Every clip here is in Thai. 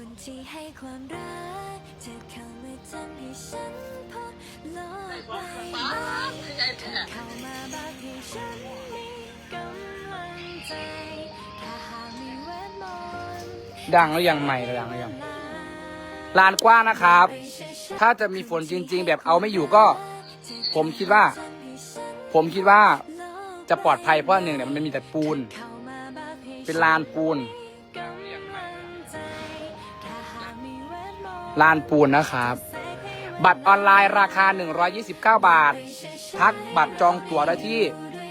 คุณที่ให้ความรักจะเข้ามาทำให้ฉันพบโลกใบใหม่เข้ามาบอกให้ฉันมีกำลังใจถ้าหากมีเวทมนต์ดังแล้วยังใหม่ดังแล้วยังลานกว้างนะครับ ถ้าจะมีฝนจริง ๆ แบบเอาไม่อยู่ก็ ผมคิดว่า ผมคิดว่าจะปลอดภัยเพราะหนึ่งเนี่ยมันมีแต่ปูน เป็นลานปูน ลานปูนนะครับ บัตรออนไลน์ราคา 129 บาท ทักบัตรจองตั๋วได้ที่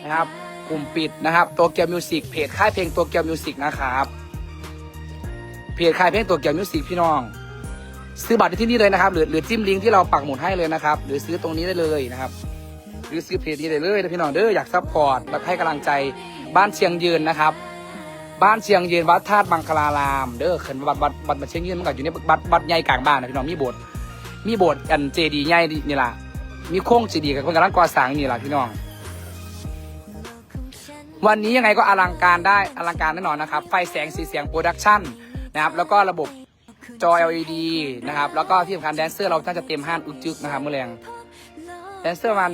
นะครับกลุ่มปิดนะครับตัวเกียวมิวสิกเพจค่ายเพลงตัวเกียวมิวสิกนะครับเพจค่ายเพลงตัวเกียวมิวสิกพี่น้อง ซื้อบัตรได้ที่นี่เลยนะครับ หรือหรือจิ้มลิงก์ที่เราปักหมุดให้เลยนะครับ หรือซื้อตรงนี้ได้เลยนะครับ หรือซื้อเพจนี้ได้เลยนะพี่น้องเด้ออยากซัพพอร์ตและให้กำลังใจบ้านเชียงยืนนะครับ บ้านเชียงยืนวัดธาตุบังคลาราม เด้อเขินบัดบัดบัดบัดเชียงยืนมันก็อยู่ในบัดบัดใหญ่กลางบ้านนะพี่น้องมีโบสถ์มีโบสถ์อันเจดีย์ใหญ่นี่ล่ะมีโค้งเจดีย์กับคนกำลังก่อสร้างนี่ล่ะพี่น้อง วันนี้ยังไงก็อลังการได้อลังการแน่นอนนะครับ ไฟแสงสีเสียงโปรดักชั่นนะครับแล้วก็ระบบจอ LED นะครับแล้วก็ที่สำคัญแดนเซอร์เราน่าจะเต็มห้านอึกจึกนะครับเมื่อแรงแดนเซอร์ประมาณ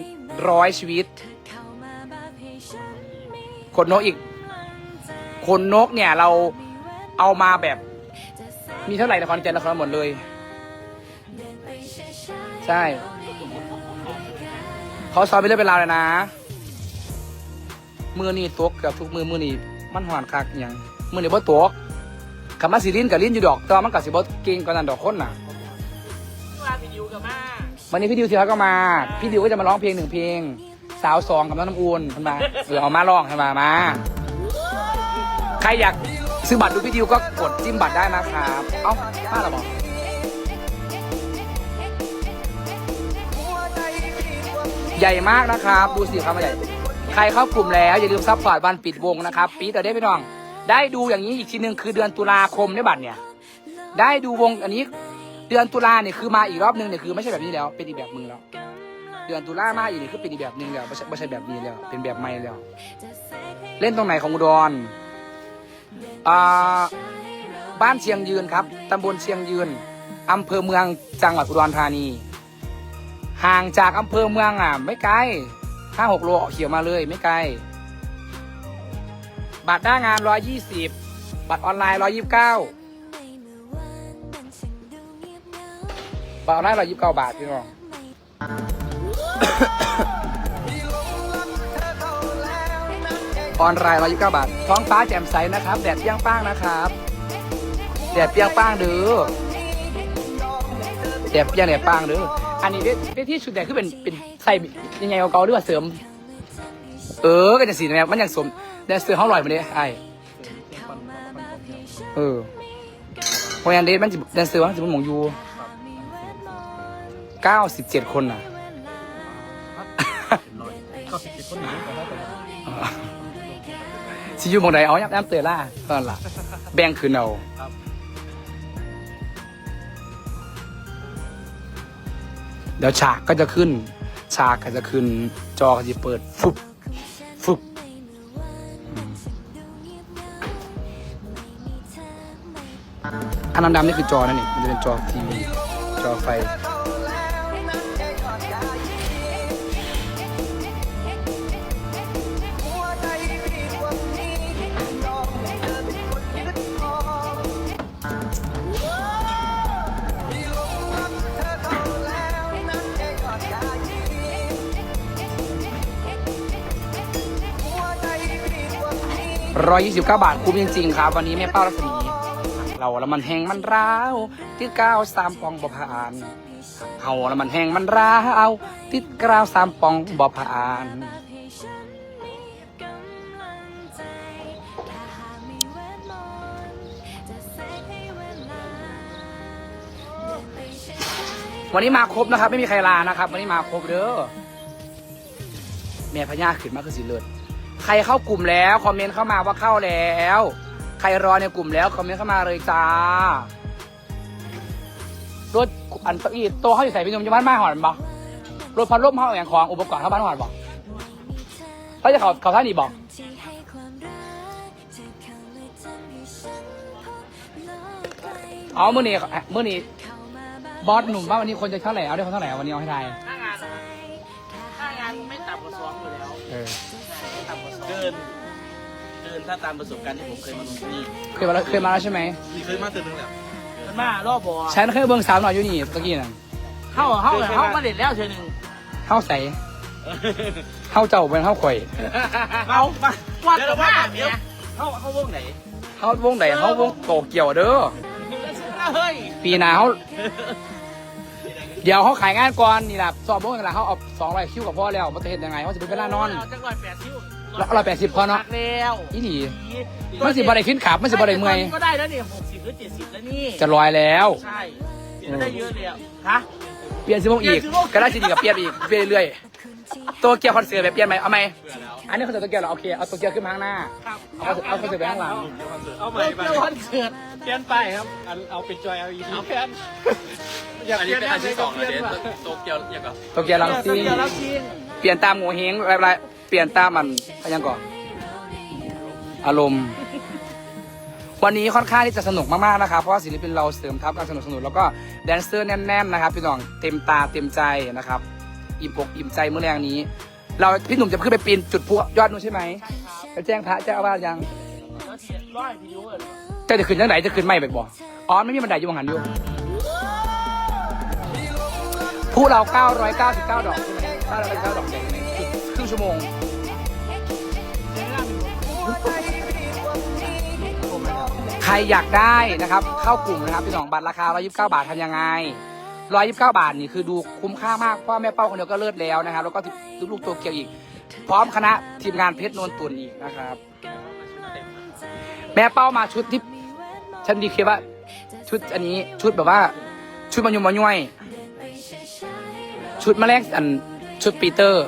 ร้อยชีวิตขนนกอีก ขนนกเนี่ยเราเอามาแบบมีเท่าไหร่ในคอนเทนต์ละครหมดเลย ใช่เขาซ้อมไปเรื่อยเป็นราวเลยนะ มือนี่ตกเกับทุกมือมือนี่มันหวานคักอหย่างมือนี่บ่ตกคำว่าสิลิ้นกับลิ้นอยู่ดอกแต่ว่ามันกับสิบ่เก่งกว่านั้นดอกคนน่ะว่าวิดีโอกับมาวันนี้พี่ดิวทีแล้วก็มา พี่ดิวก็จะมาร้องเพลงหนึ่งเพลง สาวสองกับน้องน้ำอุ่นขึ้นมาเออเอามาร้องขึ้นมามา ใครอยากซื้อบัตรดูพี่ดิวก็กดจิ้มบัตรได้นะครับ เอ้ามาแล้วบอกใหญ่มากนะครับ ดูสิครับมันใหญ่ใครเข้ากลุ่มแล้ว อย่าลืมซัพพอร์ตวันปิดวงนะครับ ปีแต่ได้พี่น้อง ได้ดูอย่างนี้อีกทีหนึ่งคือเดือนตุลาคมได้บัตรเนี่ย ได้ดูวงอันนี้ เดือนตุลาเนี่ยคือมาอีกรอบนึงเนี่ยคือไม่ใช่แบบนี้แล้ว เป็นอีกแบบมึงแล้ว เดือนตุลามาอีกนี่คือเป็นอีกแบบนึงแล้วไม่ใช่แบบนี้แล้ว เป็นแบบใหม่แล้ว เล่นตรงไหนของอุดร อ่าบ้านเชียงยืนครับตำบลเชียงยืนอำเภอเมืองจังหวัดอุดรธานี ห่างจากอำเภอเมืองอะ ไม่ไกลห้าหกโลเขียวมาเลยไม่ไกล บัตรหน้างานร้อยยี่สิบบัตรออนไลน์ร้อยยี่สิบเก้าบาได้ร้อยยี่สิบเก้าบาทพี่น้อง ออนไลน์ร้อยยี่สิบเก้าบาท ท้องฟ้าแจ่มใสนะครับ แดดเปรี้ยงป้างนะครับ แดดเปรี้ยงป้างเด้อแดดเปรี้ยงแดดป้างเด้อ อันนี้เวทเวทีชุดแดงคือเป็นเป็นใส่ยังไงเกาๆหรือว่าเสริม เออก็จะสีแบบมันย่างสมแดนเซอร์ห้องลอยมาเนี่ยไอเออเพราะงั้นเดทมันจะแดนเซอร์มันจะมันหมองอยู่เก้าสิบเจ็ดคนน่ะ ชิอยูหมองใดเอายับน้ำเตยล่าตอนละแบ่งคืนเอาเดี๋ยวฉากก็จะขึ้น ฉากก็จะขึ้น จอก็จะเปิดฟุบฟุบอืมอันดำๆนี่คือจอนั่นนี่มันจะเป็นจอทีวีจอไฟ ร้อยยี่สิบเก้าบาทคุ้มจริงๆครับ วันนี้แม่เป้ารัศมีเราแล้วมันแหงมันร้าวติดก้าวสามปองบ่ผ่านเฮาแล้วมันแหงมันร้าวติดกราวสามปองบ่ผ่านวันนี้มาครบนะครับ ไม่มีใครลานะครับ วันนี้มาครบเด้อแม่พญาขึ้นมาคือสิเลิศ ใครเข้ากลุ่มแล้วคอมเมนต์เข้ามาว่าเข้าแล้ว ใครรอในกลุ่มแล้วคอมเมนต์เข้ามาเลยจ้ารถอันอีโตวเขาอยู่ใส่พี่หนุ่มจะบ้านมาหอนบ่รถพัดลมเขาอย่างของอุปกรณ์เข้าบ้านหอนบ่เขาจะเขาเขาท่านี่บอกอ๋อมื่อนี้มื่อนี้บอสหนุ่มว่าวันนี้คนจะเท่าไหร่เอาได้คนเท่าไหร่วันนี้เอาให้ทา นถ้าตามประสบการณ์ที่ผมเคยมาลงที่นี่เคยมาแล้วเคยมาแล้วใช่ไหมนี่เคยมาเตือนนึงแล้วมันมารอบบอฉันเคยเบิ่งสาวหน่อยอยู่นี่ตะกี้น่ะเข้าเข้าเข้ามาเด็ดแล้วเชิญหนึ่งเข้าใส่เข้าเจ้าเป็นเข้าข่อยเอามาวัดเดี๋ยวกับว่าว่าเดี๋เนี่ยยวเข้าเข้าวงไหนเข้าวงไหนเข้าวงโตเกี่ยวเด้อเฮ้ยปีหน้าเขาเดี๋ยวเขาขายงานก่อนนี่แหละสอบวงกันละเขาเอาสองร้อยคิวกับพ่อแล้วมันจะเห็นยังไงเขาจะเป็นเวลานอนจังหวัดแปดคิ้ว ร้อยแปดสิบพอเนาะแล้วอีหลีมันสิบอะไรขึ้นขับมันสิบอะไรเมื่อยก็ได้แล้วนี่หกสิบหรือเจ็ดสิบแล้วนี่จะลอยแล้ว ใช่ได้เยอะเลยอะฮะเปลี่ยนซิมงอีกก็ได้สิดีกับเปลี่ยนอีกเปลี่ยนเรื่อยๆตัวเกียวคอนเสิร์ตแบบเปลี่ยนไหมเอาไหมอันนี้คอนเสิร์ตตัวเกียวเหรอโอเคเอาตัวเกียวขึ้นมาข้างหน้าครับเอาเอาคอนเสิร์ตไปข้างหลังเอาไปไปคอนเสิร์ตเปลี่ยนไปครับเอาเป็นจอย LED แทนอยากเปลี่ยนอะไรก็เปลี่ยนว่ะโตเกียวอย่างกับตัวเกียวลังซีเดี๋ยวเราชิงเปลี่ยนตามโงเฮงอะไรๆ เปลี่ยนตามมันอะไรยังก่อนอารมณ์ วันนี้ค่อนข้างที่จะสนุกมากๆนะครับเพราะว่าศิลปินเราเสริมทัพการสนุกสนุกแล้วก็แดนเซอร์แน่นๆนะครับพี่น้องเต็มตาเต็มใจนะครับ อิ่มอกอิ่มใจเมื่อแรงนี้ เราพี่หนุ่มจะขึ้นไปปีนจุดพลุยอดนู้นใช่ไหมไปแจ้งพระแจ้งอาวาสยังแล้วเทียนร้อยวิดีโอเลยเจะจะขึ้นยังไหนจะขึ้นไม่แบบบ่อ๋อไม่มีบันไดอยู่บางหันอยู่ผู้เรา 999 ดอกใช่ไหม999ดอกใช่ไหมครึ่ง ชั่วโมงใครอยากได้นะครับเข้ากลุ่มนะครับพี่น้องบัตรราคา 129 บาททำยังไง 129 บาทนี่คือดูคุ้มค่ามากเพราะว่าแม่เป้าคนเดียวก็เลิศแล้วนะครับ แล้วก็ลูกๆตัวเกียวอีก พร้อมคณะทีมงานเพชรโนนตุนอีกนะครับ แม่เป้ามาชุดที่ฉันดีคิดว่าชุดอันนี้ชุดแบบว่า ชุดมันยุ่มมันย่วย ชุดแมลงอันชุดปีเตอร์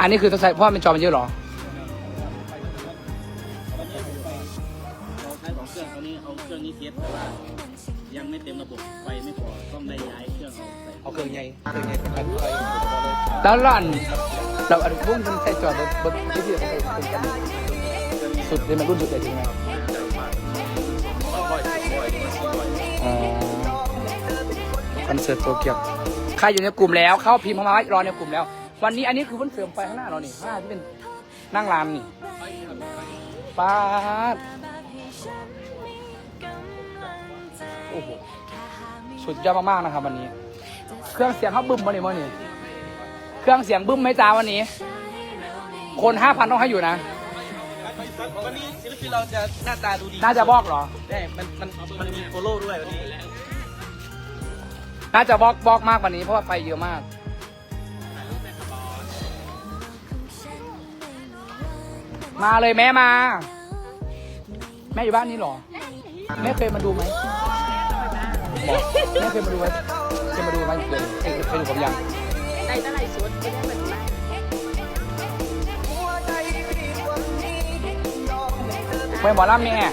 อันนี้คือต้องใช้เพราะมันเป็นจอมันเยอะเหรอเราใช้ของเครื่องตอนนี้เอาเครื่องนี้เทสแต่ว่ายังไม่เต็มระบบไฟไม่พอต้องได้ย้ายเครื่องเอาไปเอาเครื่องใหญ่เครื่องใหญ่เป็นพันไฟแล้วเราอันเราอันรุ่นมันใช้จอรถบนที่ที่เราใช้เป็นกันสุดเลยมันรุ่นสุดเลยจริงไหมอ๋อคอนเสิร์ตโตเกียวใครอยู่ในกลุ่มแล้วเข้าพิมพ์เข้ามาว่ารอในกลุ่มแล้ว วันนี้อันนี้คือเพิ่นเสริมไฟข้างหน้าเรานี่ข้างหน้าที่เป็นนั่งรานนี่ป้าดโอ้โหสุดยอดมากๆนะครับวันนี้ เครื่องเสียงเขาบึ้มมาเนี่ยมื่อนี้เครื่องเสียงบึ้มไหมจ้าวันนี้ คนห้าพันต้องให้อยู่นะ วันนี้ศิลปินเราจะหน้าตาดูดีน่าจะบอกเหรอ ได้มันมันมันมีโฟโล่ด้วยวันนี้ น่าจะบอกบอกมากกว่านี้เพราะว่าไฟเยอะมาก มาเลยแม่มา แม่อยู่บ้านนี้เหรอ แม่เคยมาดูไหมบอกแม่เคยมาดูไหมเคยมาดูไหมเคยเคยเคยดูผมยังในตลาดสดไม่ได้มันมาไม่หมอลำแม่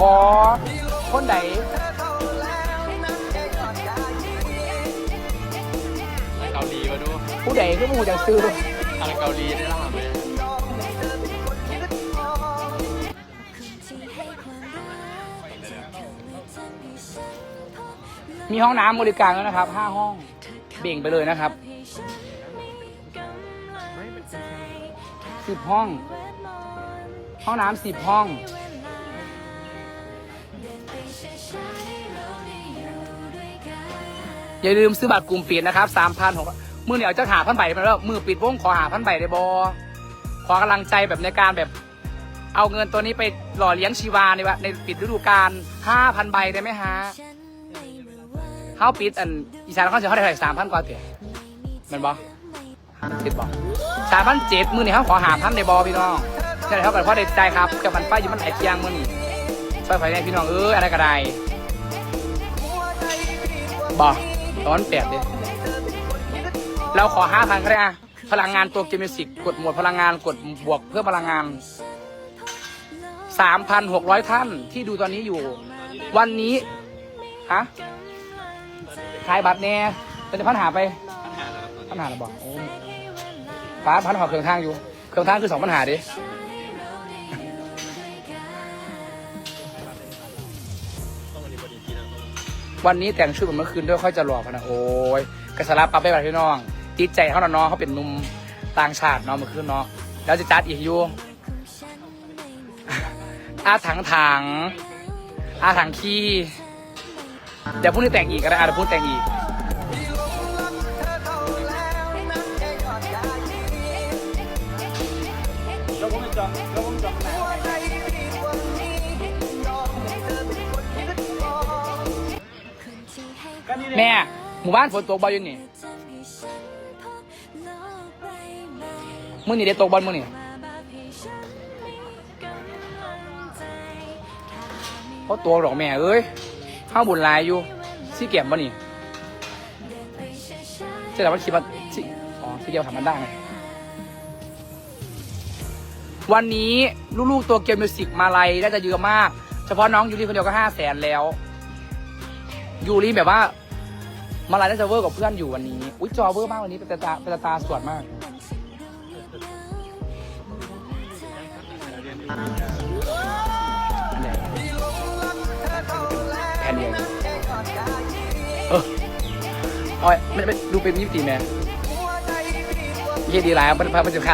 บอคนไหนเกาหลีมาดูผู้ใดก็มูจะซื้อ อะไรเกาหลีได้ล่ะไหมมีห้องน้ำบริการแล้วนะครับห้าห้อง เบ่งไปเลยนะครับสิบห้อง ห้องน้ำสิบห้อง อย่าลืมซื้อบัตรกลุ่มปิดนะครับสามพันหก มือเหนียวจะหาพันใบมาแล้วมือปิดวงขอหาพันใบได้บอขอกำลังใจแบบในการแบบเอาเงินตัวนี้ไปหล่อเลี้ยงชีวาในวะในปิดฤดูกาลห้าพันใบได้ไหมฮะเฮาปิดอันอีสานเขาจะเขาได้เท่าไหร่สามพันกว่าเตี๋ยมันบอติดบอสามพันเจ็ดมือเนี่เขาขอหาพันในบอพี่น้องใช่เท่ากันเพราะเด็ดใจครับกับมันไฟอยู่มันไหลเทียงมือนี่ช่วยไฟแนพี่น้องเอออะไรก็ได้บอตอนแปดเดีย เราขอห้าพันก็ได้อะพลังงานตัวเกมมิสิกกดหมวดพลังงานกดบวกเพื่อพลังงาน3,600ท่านที่ดูตอนนี้อยู่ วันนี้ฮะขายบัตรแน่เป็นพันหาไปพันหาแล้วบอกโอ้ฟ้าพันหอเครื่องทางอยู่ เครื่องทางคือสองปัญหาดิวันนี้แต่งชุดเหมือนเมื่อคืนด้วยค่อยจะหล่อพะนะโอ้ยกระสลับปั๊บไปแบบพี่น้อง ติดใจเขาหน่อยเน้องเขาเป็นหนุ่มต่างชาติเนาะเมื่อคืนเนาะแล้วจะจัดอีกอยู่อาถังถังอาถังขี้เดี๋ยวพรุ่งนี้แต่งอีกก็ได้อะเดี๋ยวพรุ่งแต่งอีกแล้วผมจะจองแล้วผมจองแม่หมู่บ้านฝนตกบ่อยอยู่นี่ มื่อนี้ได้ตกบอลมื่อนี่เพราะตัวหรอกแม่เอ้ยข้าวบุญลายอยู่ซี่เก็บบ่นี่ใช่แต่ว่าคิดว่าซี่อ๋อซี่เก็บทำมันได้ไงวันนี้ลูกๆตัวเกมมิวสิกมาลัยน่าจะเยอะมาก เฉพาะน้องยูริคนเดียวก็ห้าแสนแล้วยูริแบบว่า มาลายน่าจะเวอร์กับเพื่อนอยู่วันนี้ อุ้ยจอเวอร์มากวันนี้เป็นตาเป็นตาสวยมาก แผ่นเดียวเออโอ้ยไม่ไม่ดูเป็นมิติแม่ยี่ดีหลายมันมันจะขาด